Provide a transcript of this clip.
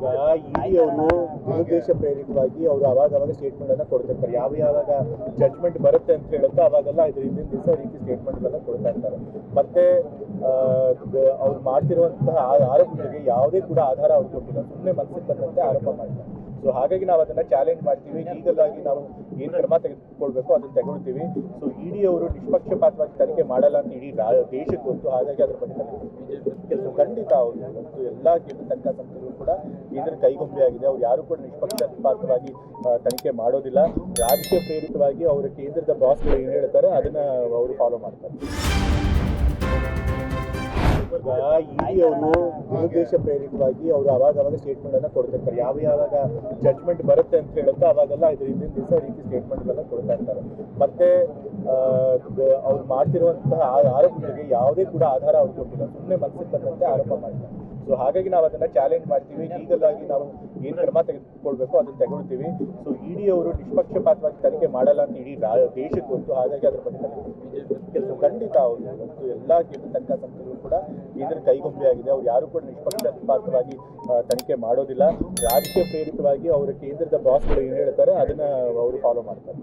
ಈಗ ಇಡಿ ಅವರು ದುರುದ್ದೇಶ ಪ್ರೇರಿತವಾಗಿ ಅವರು ಅವಾಗ ಅವಾಗ ಸ್ಟೇಟ್ಮೆಂಟ್ ಅನ್ನ ಕೊಡ್ತಿರ್ತಾರೆ. ಯಾವ ಯಾವಾಗ ಜಡ್ಜ್ಮೆಂಟ್ ಬರುತ್ತೆ ಅಂತ ಹೇಳುತ್ತೋ ಅವಾಗೆಲ್ಲ ಇದ್ರ ಹಿಂದಿನ ದಿವಸ ರೀತಿ ಸ್ಟೇಟ್ಮೆಂಟ್ ಗಳನ್ನ ಕೊಡ್ತಾ ಇರ್ತಾರೆ. ಮತ್ತೆ ಅವ್ರು ಮಾಡ್ತಿರುವಂತಹ ಆರೋಪಗಳಿಗೆ ಯಾವುದೇ ಕೂಡ ಆಧಾರ ಅವ್ರು ಕೊಟ್ಟಿಲ್ಲ. ಸುಮ್ಮನೆ ಮನಸ್ಸಿಗೆ ಬಂದಂತೆ ಆರೋಪ ಮಾಡಿದ್ದಾರೆ ಸೊ ಹಾಗಾಗಿ ನಾವು ಅದನ್ನ ಚಾಲೆಂಜ್ ಮಾಡ್ತೀವಿ. ಲೀಗಲ್ ನಾವು ಏನ್ ಕ್ರಮ ತೆಗೆದುಕೊಳ್ಬೇಕು ಅದನ್ನ ತಗೊಳ್ತೀವಿ. ಸೊ ಇಡಿ ಅವರು ನಿಷ್ಪಕ್ಷಪಾತವಾಗಿ ತನಿಖೆ ಮಾಡಲ್ಲ ಅಂತ ಇಡೀ ದೇಶಕ್ಕೆ ಗೊತ್ತು. ಹಾಗಾಗಿ ಅದ್ರ ಬಗ್ಗೆ ಕೆಲಸ ಖಂಡಿತ ಅವರು ಮತ್ತು ಎಲ್ಲಾ ಕೇಂದ್ರ ತನಿಖಾ ಸಂಸ್ಥೆಗಳು ಕೂಡ ಕೇಂದ್ರ ಕೈಗೊಂಬೆ ಆಗಿದೆ. ಅವ್ರು ಯಾರು ಕೂಡ ನಿಷ್ಪಕ್ಷಪಾತವಾಗಿ ತನಿಖೆ ಮಾಡೋದಿಲ್ಲ. ರಾಜಕೀಯ ಪ್ರೇರಿತವಾಗಿ ಅವರ ಕೇಂದ್ರದ ಬಾಸ್ಗಳು ಏನು ಹೇಳ್ತಾರೆ, ಅದನ್ನ ಅವರು ಫಾಲೋ ಮಾಡ್ತಾರೆ. ಈಗ ಅವರು ದುರುದ್ದೇಶ ಪ್ರೇರಿತವಾಗಿ ಅವರು ಅವಾಗ ಅವಾಗ ಸ್ಟೇಟ್ಮೆಂಟ್ ಅನ್ನ ಕೊಡ್ತಿರ್ತಾರೆ. ಯಾವ ಯಾವಾಗ ಜಡ್ಜ್ಮೆಂಟ್ ಬರುತ್ತೆ ಅಂತ ಹೇಳುತ್ತೆ ಅವಾಗೆಲ್ಲ ಇದು ಹಿಂದಿನ ದಿವಸ ರೀತಿ ಸ್ಟೇಟ್ಮೆಂಟ್ ಗಳನ್ನ ಕೊಡ್ತಾ ಇರ್ತಾರೆ. ಮತ್ತೆ ಅವ್ರು ಮಾಡ್ತಿರುವಂತಹ ಆರೋಪಗಳಿಗೆ ಯಾವುದೇ ಕೂಡ ಆಧಾರ ಅವ್ರು ಕೊಟ್ಟಿಲ್ಲ. ಸುಮ್ಮನೆ ಮನಸ್ಸಿಗೆ ಬಂದಂತೆ ಆರೋಪ ಮಾಡಿದ್ದಾರೆ ಸೊ ಹಾಗಾಗಿ ನಾವು ಅದನ್ನ ಚಾಲೆಂಜ್ ಮಾಡ್ತೀವಿ. ಲೀಗಲ್ ಆಗಿ ನಾವು ಏನು ಕ್ರಮ ತೆಗೆದುಕೊಳ್ಬೇಕು ಅದನ್ನ ತಗೊಳ್ತೀವಿ. ಸೊ ಇಡಿ ಅವರು ನಿಷ್ಪಕ್ಷಪಾತವಾಗಿ ತನಿಖೆ ಮಾಡಲ್ಲ ಅಂತ ಇಡೀ ದೇಶಕ್ಕೆ ಗೊತ್ತು. ಹಾಗಾಗಿ ಅದ್ರ ಬಗ್ಗೆ ಖಂಡಿತ ಅವರು ಇವತ್ತು ಎಲ್ಲಾ ತನಿಖಾ ಸಂಸ್ಥೆಗಳು ಕೂಡ ಇದ್ರ ಕೈಗೊಂಬೆ ಆಗಿದೆ. ಅವ್ರು ಯಾರು ಕೂಡ ನಿಷ್ಪಕ್ಷಪಾತವಾಗಿ ತನಿಖೆ ಮಾಡೋದಿಲ್ಲ. ರಾಜಕೀಯ ಪ್ರೇರಿತವಾಗಿ ಅವರ ಕೇಂದ್ರದ ಬಾಸ್ಗಳು ಏನು ಹೇಳ್ತಾರೆ, ಅದನ್ನ ಅವರು ಫಾಲೋ ಮಾಡ್ತಾರೆ.